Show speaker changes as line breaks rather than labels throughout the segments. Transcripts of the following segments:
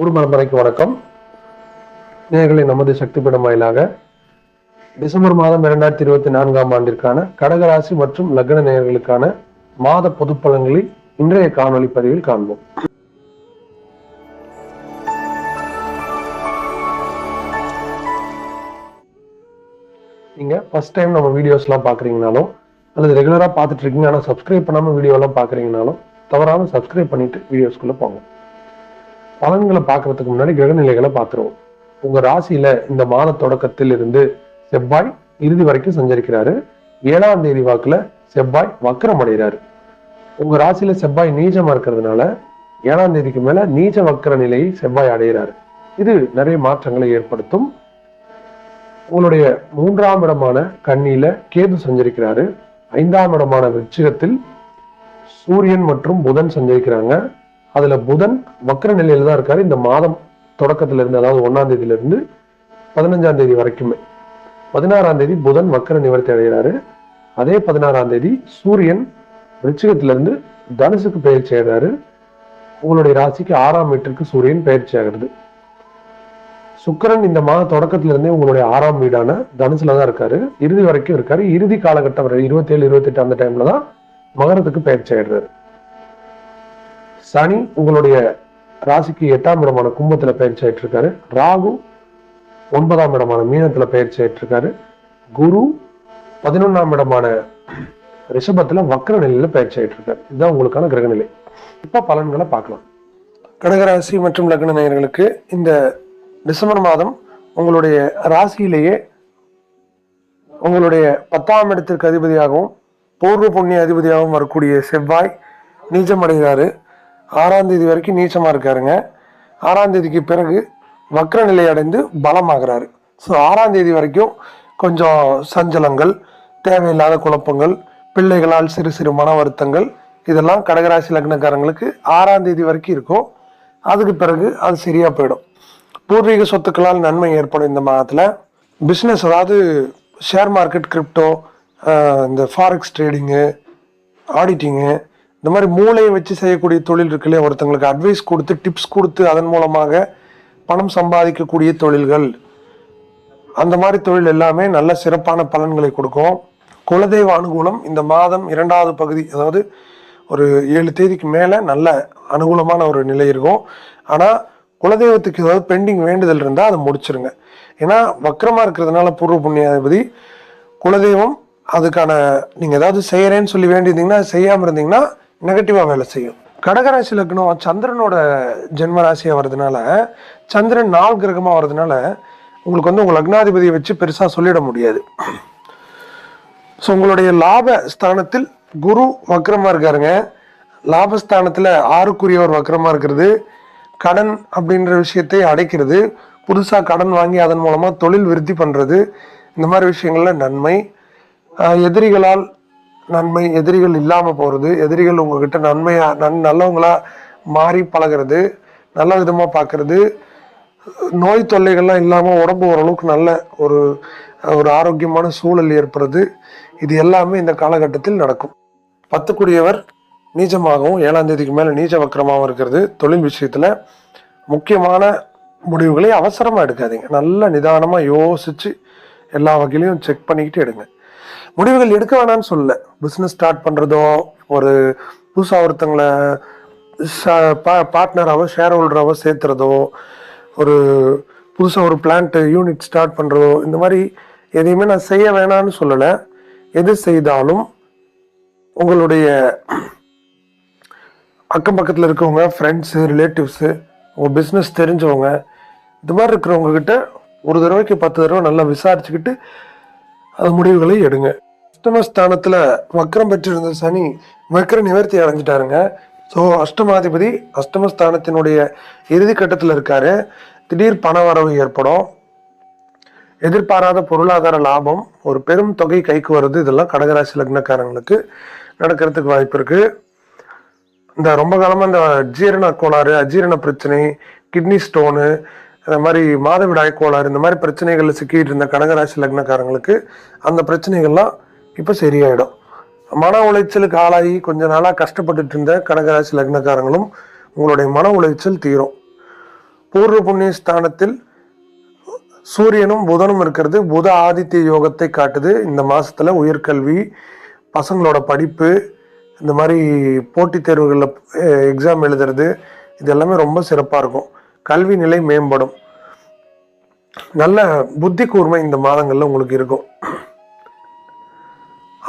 ஒரு பரம்பரைக்கு வணக்கம். நேர்களை நமது சக்தி பீடம் வாயிலாக டிசம்பர் மாதம் இரண்டாயிரத்தி இருபத்தி நான்காம் ஆண்டிற்கான கடகராசி மற்றும் லக்ன நேயர்களுக்கான மாத பொது பலன்களை இன்றைய காணொளி பதிவில் காண்போம். நீங்க ஃபர்ஸ்ட் டைம் நம்ம வீடியோஸ்லாம் பார்க்குறீங்கனாலும் அல்லது ரெகுலராக பார்த்துட்டு இருக்கீங்க ஆனால் சப்ஸ்கிரைப் பண்ணாமல் வீடியோலாம் பார்க்குறீங்கனாலும் தவறாமல் சப்ஸ்கிரைப் பண்ணிட்டு வீடியோஸ்குள்ளே போங்க. பலன்களை பார்க்கறதுக்கு முன்னாடி கிரகநிலைகளை பார்த்துருவோம். உங்க ராசியில இந்த மாத தொடக்கத்தில் இருந்து செவ்வாய் இறுதி வரைக்கும் சஞ்சரிக்கிறாரு. ஏழாம் தேதி வாக்குல செவ்வாய் வக்கரம் அடைகிறாரு. உங்க ராசியில செவ்வாய் நீச்சமா இருக்கிறதுனால ஏழாம் தேதிக்கு மேல நீச்ச வக்கர நிலையை செவ்வாய் அடைகிறாரு. இது நிறைய மாற்றங்களை ஏற்படுத்தும். உங்களுடைய மூன்றாம் இடமான கண்ணியில கேது சஞ்சரிக்கிறாரு. ஐந்தாம் இடமான விருச்சிகத்தில் சூரியன் மற்றும் புதன் சஞ்சரிக்கிறாங்க. அதுல புதன் வக்கர நிலையில தான் இருக்காரு. இந்த மாதம் தொடக்கத்துல இருந்து அதாவது ஒன்னாம் தேதியில இருந்து பதினஞ்சாம் தேதி வரைக்குமே. பதினாறாம் தேதி புதன் வக்கர நிவர்த்தி அடைகிறாரு. அதே பதினாறாம் தேதி சூரியன் விருச்சிகத்துல இருந்து தனுசுக்கு பயிற்சி ஆகிறாரு உங்களுடைய ராசிக்கு ஆறாம் வீட்டிற்கு சூரியன் பயிற்சி ஆகிறது சுக்கரன் இந்த மாத தொடக்கத்துல இருந்தே உங்களுடைய ஆறாம் வீடான தனுசுல தான் இருக்காரு. இறுதி வரைக்கும் இருக்காரு. இறுதி காலகட்டம் வரை இருபத்தி ஏழு இருபத்தி எட்டு அந்த டைம்ல தான் மகரத்துக்கு பயிற்சி ஆயிடுறாரு சனி உங்களுடைய ராசிக்கு எட்டாம் இடமான கும்பத்துல பயிற்சி ஆயிட்டு இருக்காரு ராகு ஒன்பதாம் இடமான மீனத்துல பயிற்சி ஆயிட்டு இருக்காரு குரு பதினொன்னாம் இடமான ரிஷபத்துல வக்ர நிலையில பயிற்சி ஆயிட்டு இருக்காரு இதுதான் உங்களுக்கான கிரகநிலை இப்ப பலன்களை பார்க்கலாம். கடகராசி மற்றும் லக்ன நேயர்களுக்கு இந்த டிசம்பர் மாதம் உங்களுடைய ராசியிலேயே உங்களுடைய பத்தாம் இடத்திற்கு அதிபதியாகவும் பூர்வ புண்ணிய அதிபதியாகவும் வரக்கூடிய செவ்வாய் நீச்சமடைகிறாரு. ஆறாம் தேதி வரைக்கும் நீச்சமாக இருக்காருங்க. ஆறாம் தேதிக்கு பிறகு வக்ர நிலை அடைந்து பலமாகிறாரு. ஸோ ஆறாம் தேதி வரைக்கும் கொஞ்சம் சஞ்சலங்கள் தேவையில்லாத குழப்பங்கள் பிள்ளைகளால் சிறு சிறு மன வருத்தங்கள் இதெல்லாம் கடகராசி லக்னக்காரங்களுக்கு ஆறாம் தேதி வரைக்கும் இருக்கும். அதுக்கு பிறகு அது சரியாக போயிடும். பூர்வீக சொத்துக்களால் நன்மை ஏற்படும் இந்த மாதத்தில். பிஸ்னஸ் அதாவது ஷேர் மார்க்கெட் கிரிப்டோ இந்த ஃபாரெக்ஸ் ட்ரேடிங்கு ஆடிட்டிங்கு இந்த மாதிரி மூளையை வச்சு செய்யக்கூடிய தொழில் இருக்குல்லையே ஒருத்தங்களுக்கு அட்வைஸ் கொடுத்து டிப்ஸ் கொடுத்து அதன் மூலமாக பணம் சம்பாதிக்கக்கூடிய தொழில்கள். அந்த மாதிரி தொழில் எல்லாமே நல்ல சிறப்பான பலன்களை கொடுக்கும். குலதெய்வ அனுகூலம் இந்த மாதம் இரண்டாவது பகுதி அதாவது ஒரு ஏழு தேதிக்கு மேலே நல்ல அனுகூலமான ஒரு நிலை இருக்கும். ஆனால் குலதெய்வத்துக்கு ஏதாவது பெண்டிங் வேண்டுதல் இருந்தால் அதை முடிச்சிருங்க. ஏன்னா வக்கரமாக இருக்கிறதுனால பூர்வ புண்ணியாதிபதி குலதெய்வம் அதுக்கான நீங்கள் ஏதாவது செய்கிறேன்னு சொல்லி வேண்டியிருந்தீங்கன்னா செய்யாமல் இருந்தீங்கன்னா நெகட்டிவாக வேலை செய்யும். கடகராசி லக்னம் சந்திரனோட ஜென்ம ராசியாக வர்றதுனால சந்திரன் நாள் கிரகமாக வர்றதுனால உங்களுக்கு வந்து உங்கள் லக்னாதிபதியை வச்சு பெருசாக சொல்லிட முடியாது. ஸோ உங்களுடைய லாப ஸ்தானத்தில் குரு வக்கரமாக இருக்காருங்க. லாபஸ்தானத்தில் ஆறுக்குரியவர் வக்கரமாக இருக்கிறது. கடன் அப்படின்ற விஷயத்தை அடைக்கிறது. புதுசாக கடன் வாங்கி அதன் மூலமாக தொழில் விருத்தி பண்ணுறது இந்த மாதிரி விஷயங்கள்ல நன்மை. எதிரிகளால் நன்மை எதிரிகள் இல்லாமல் போகிறது எதிரிகள் உங்ககிட்ட நன்மையா நன் நல்லவங்களாக மாறி பழகிறது நல்ல விதமாக பார்க்கறது நோய் தொல்லைகள்லாம் இல்லாமல் உடம்பு ஓரளவுக்கு நல்ல ஒரு ஒரு ஆரோக்கியமான சூழல் ஏற்படுறது. இது எல்லாமே இந்த காலகட்டத்தில் நடக்கும். பத்துக்குடியவர் நீச்சமாகவும் ஏழாம் தேதிக்கு மேலே நீச்ச வக்கரமாகவும் இருக்கிறது. தொழில் விஷயத்தில் முக்கியமான முடிவுகளை அவசரமாக எடுக்காதீங்க. நல்ல நிதானமாக யோசித்து எல்லா வகையிலையும் செக் பண்ணிக்கிட்டு எடுங்க. முடிவுகள் எடுக்க வேணாம்னு சொல்லல. பிஸ்னஸ் ஸ்டார்ட் பண்ணுறதோ ஒரு புதுசாக ஒருத்தங்களை பார்ட்னராகவோ ஷேர் ஹோல்டராகவோ சேர்த்துறதோ ஒரு புதுசாக ஒரு பிளான்ட் யூனிட் ஸ்டார்ட் பண்ணுறதோ இந்த மாதிரி எதையுமே நான் செய்ய வேணாம்னு சொல்லலை. எது செய்தாலும் உங்களுடைய அக்கம் பக்கத்தில் இருக்கவங்க ஃப்ரெண்ட்ஸு ரிலேட்டிவ்ஸு உங்கள் பிஸ்னஸ் தெரிஞ்சவங்க இது மாதிரி இருக்கிறவங்கக்கிட்ட ஒரு தடவைக்கு பத்து தடவை நல்லா விசாரிச்சுக்கிட்டு அது முடிவுகளை எடுங்க. அஷ்டமஸ்தானத்தில் வக்ரம் பெற்றிருந்த சனி வக்ர நிவர்த்தி அடைஞ்சிட்டாருங்க. ஸோ அஷ்டமாதிபதி அஷ்டமஸ்தானத்தினுடைய இறுதி கட்டத்தில் இருக்காரு. திடீர் பண வரவு ஏற்படும். எதிர்பாராத பொருளாதார லாபம் ஒரு பெரும் தொகை கைக்கு வருது. இதெல்லாம் கடகராசி லக்னக்காரங்களுக்கு நடக்கிறதுக்கு வாய்ப்பு இருக்கு. இந்த ரொம்ப காலமாக இந்த ஜீரண கோளாறு அஜீரண பிரச்சனை கிட்னி ஸ்டோனு இந்த மாதிரி மாதவிடாய் கோளாறு இந்த மாதிரி பிரச்சனைகளில் சிக்கிட்டு இருந்த கடகராசி லக்னக்காரங்களுக்கு அந்த பிரச்சனைகள்லாம் இப்போ சரியாயிடும். மன உளைச்சலுக்கு ஆளாகி கொஞ்ச நாளாக கஷ்டப்பட்டுட்டு இருந்த கடகராசி லக்னக்காரங்களும் உங்களுடைய மன உளைச்சல் தீரும். பூர்வ புண்ணிய ஸ்தானத்தில் சூரியனும் புதனும் இருக்கிறது. புத ஆதித்ய யோகத்தை காட்டுது. இந்த மாதத்தில் உயர்கல்வி பசங்களோட படிப்பு இந்த மாதிரி போட்டித் தேர்வுகளில் எக்ஸாம் எழுதுறது இது எல்லாமே ரொம்ப சிறப்பாக இருக்கும். கல்வி நிலை மேம்படும். நல்ல புத்தி கூர்மை இந்த மாதங்களில் உங்களுக்கு இருக்கும்.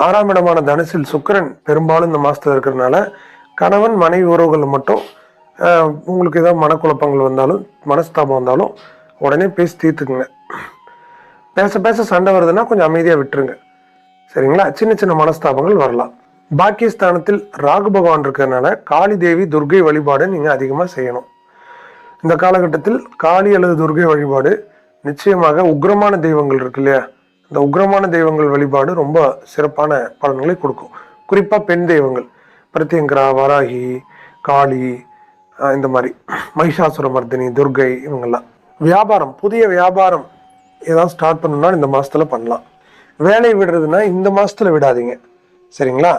ஆறாம் இடமான தனுசில் சுக்கிரன் பெரும்பாலும் இந்த மாதத்தில் இருக்கிறதுனால கணவன் மனைவி உறவுகள் மட்டும் உங்களுக்கு ஏதாவது மனக்குழப்பங்கள் வந்தாலும் மனஸ்தாபம் வந்தாலும் உடனே பேசி தீர்த்துக்குங்க. பேச பேச சண்டை வருதுன்னா கொஞ்சம் அமைதியாக விட்டுருங்க. சரிங்களா? சின்ன சின்ன மனஸ்தாபங்கள் வரலாம். பாக்கியஸ்தானத்தில் ராகு பகவான் இருக்கிறதுனால காளி தேவி துர்கை வழிபாடு நீங்கள் அதிகமாக செய்யணும். இந்த காலகட்டத்தில் காளி அல்லது துர்கை வழிபாடு நிச்சயமாக உக்ரமான தெய்வங்கள் இருக்கு இல்லையா? இந்த உக்ரமான தெய்வங்கள் வழிபாடு ரொம்ப சிறப்பான பலன்களை கொடுக்கும். குறிப்பாக பெண் தெய்வங்கள். பிரத்யங்கரா வராகி காளி இந்த மாதிரி. மகிஷாசுரமர்தினி துர்கை இவங்கெல்லாம். வியாபாரம் புதிய வியாபாரம் ஏதாவது ஸ்டார்ட் பண்ணணும்னா இந்த மாதத்தில் பண்ணலாம். வேலை விடுறதுன்னா இந்த மாதத்தில் விடாதீங்க. சரிங்களா?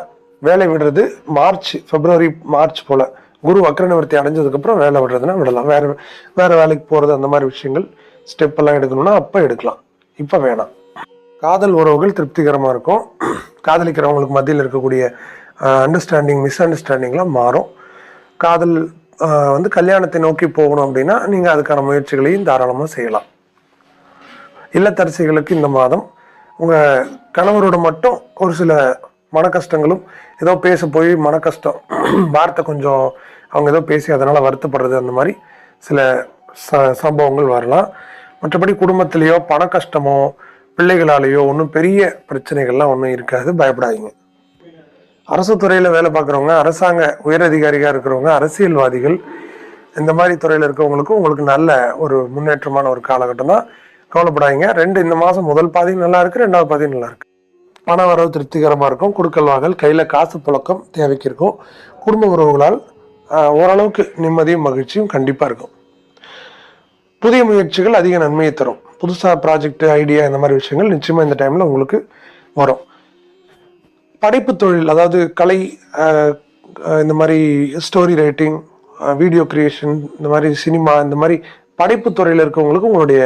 வேலை விடுறது மார்ச் பிப்ரவரி மார்ச் போல். குரு வக்ர நிவர்த்தி அடைஞ்சதுக்கப்புறம் வேலை விடுறதுன்னா விடலாம். வேறு வேறு வேலைக்கு போகிறது அந்த மாதிரி விஷயங்கள் ஸ்டெப்பெல்லாம் எடுக்கணும்னா அப்போ எடுக்கலாம். இப்போ வேணாம். காதல் உறவுகள் திருப்திகரமாக இருக்கும். காதலிக்கிறவங்களுக்கு மத்தியில் இருக்கக்கூடிய அண்டர்ஸ்டாண்டிங் மிஸ் அண்டர்ஸ்டாண்டிங்லாம் மாறும். காதல் வந்து கல்யாணத்தை நோக்கி போகணும் அப்படின்னா நீங்கள் அதுக்கான முயற்சிகளையும் தாராளமாக செய்யலாம். இல்லத்தரசிகளுக்கு இந்த மாதம் உங்கள் கணவரோட மட்டும் ஒரு சில மன கஷ்டங்களும் ஏதோ பேச போய் மன கஷ்டம் வார்த்தை கொஞ்சம் அவங்க ஏதோ பேசி அதனால் வருத்தப்படுறது அந்த மாதிரி சில ச சம்பவங்கள் வரலாம். மற்றபடி குடும்பத்திலேயோ பண கஷ்டமோ பிள்ளைகளாலேயோ ஒன்றும் பெரிய பிரச்சனைகள்லாம் ஒன்றும் இருக்காது. பயப்படாதீங்க. அரசு துறையில் வேலை பார்க்குறவங்க அரசாங்க உயரதிகாரியாக இருக்கிறவங்க அரசியல்வாதிகள் இந்த மாதிரி துறையில் இருக்கிறவங்களுக்கும் உங்களுக்கு நல்ல ஒரு முன்னேற்றமான ஒரு காலகட்டம் தான். கவலைப்படாதீங்க. ரெண்டு இந்த மாதம் முதல் பாதி நல்லா இருக்குது ரெண்டாவது பாதி நல்லா இருக்குது பண வரவு திருப்திகரமாக இருக்கும். குடுக்கல் வாங்கல் கையில் காசு புழக்கம் தேவைக்கு இருக்கும். குடும்ப உறவுகளால் ஓரளவுக்கு நிம்மதியும் மகிழ்ச்சியும் கண்டிப்பாக இருக்கும். புதிய முயற்சிகள் அதிக நன்மையை தரும். புதுசாக ப்ராஜெக்ட் ஐடியா இந்த மாதிரி விஷயங்கள் நிச்சயமாக இந்த டைமில் உங்களுக்கு வரும். படைப்பு தொழில் அதாவது கலை இந்த மாதிரி ஸ்டோரி ரைட்டிங் வீடியோ கிரியேஷன் இந்த மாதிரி சினிமா இந்த மாதிரி படைப்பு துறையில் இருக்கவங்களுக்கு உங்களுடைய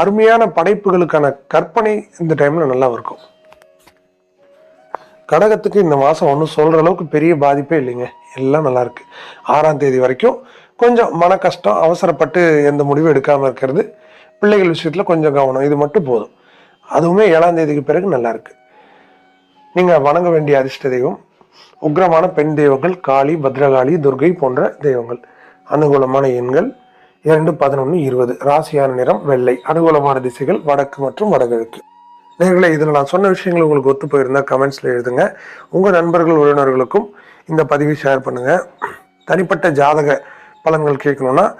அருமையான படைப்புகளுக்கான கற்பனை இந்த டைமில் நல்லா இருக்கும். கடகத்துக்கு இந்த மாதம் ஒன்றும் சொல்கிற அளவுக்கு பெரிய பாதிப்பே இல்லைங்க. எல்லாம் நல்லாயிருக்கு ஆறாம் தேதி வரைக்கும் கொஞ்சம் மன கஷ்டம் அவசரப்பட்டு எந்த முடிவும் எடுக்காமல் இருக்கிறது. பிள்ளைகள் விஷயத்தில் கொஞ்சம் கவனம். இது மட்டும் போதும். அதுவுமே ஏழாம் தேதிக்கு பிறகு நல்லா இருக்கு. நீங்க வணங்க வேண்டிய அதிர்ஷ்ட தெய்வம் உக்ரமான பெண் தெய்வங்கள் காளி பத்ரகாளி துர்கை போன்ற தெய்வங்கள். அனுகூலமான எண்கள் இரண்டு பதினொன்று இருபது. ராசியான நிறம் வெள்ளை. அனுகூலமான திசைகள் வடக்கு மற்றும் வடகிழக்கு. நேர்களை இதில் நான் சொன்ன விஷயங்கள் உங்களுக்கு ஒத்து போயிருந்தா கமெண்ட்ஸில் எழுதுங்க. உங்கள் நண்பர்கள் உறவினர்களுக்கும் இந்த பதிவை ஷேர் பண்ணுங்க. தனிப்பட்ட ஜாதக பலன்கள் கேட்கணும்னா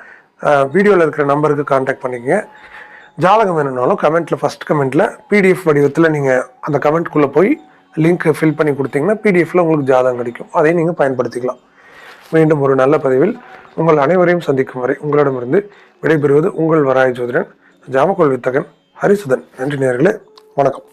வீடியோவில் இருக்கிற நம்பருக்கு காண்டாக்ட் பண்ணிக்கங்க. ஜாதகம் வேணும்னாலும் கமெண்ட்டில் ஃபர்ஸ்ட் கமெண்ட்டில் பிடிஎஃப் வடிவத்தில் நீங்கள் அந்த கமெண்ட்குள்ளே போய் லிங்க் ஃபில் பண்ணி கொடுத்தீங்கன்னா பிடிஎஃப்பில் உங்களுக்கு ஜாதகம் கிடைக்கும். அதையும் நீங்கள் பயன்படுத்திக்கலாம். மீண்டும் ஒரு நல்ல பதிவில் உங்கள் அனைவரையும் சந்திக்கும் வரை உங்களிடமிருந்து விடைபெறுவது உங்கள் வராய ஜோதிடன் ஜாமக்கோள் வித்தகன் ஹரிசுதன். நன்றி நேர்களே. வணக்கம்.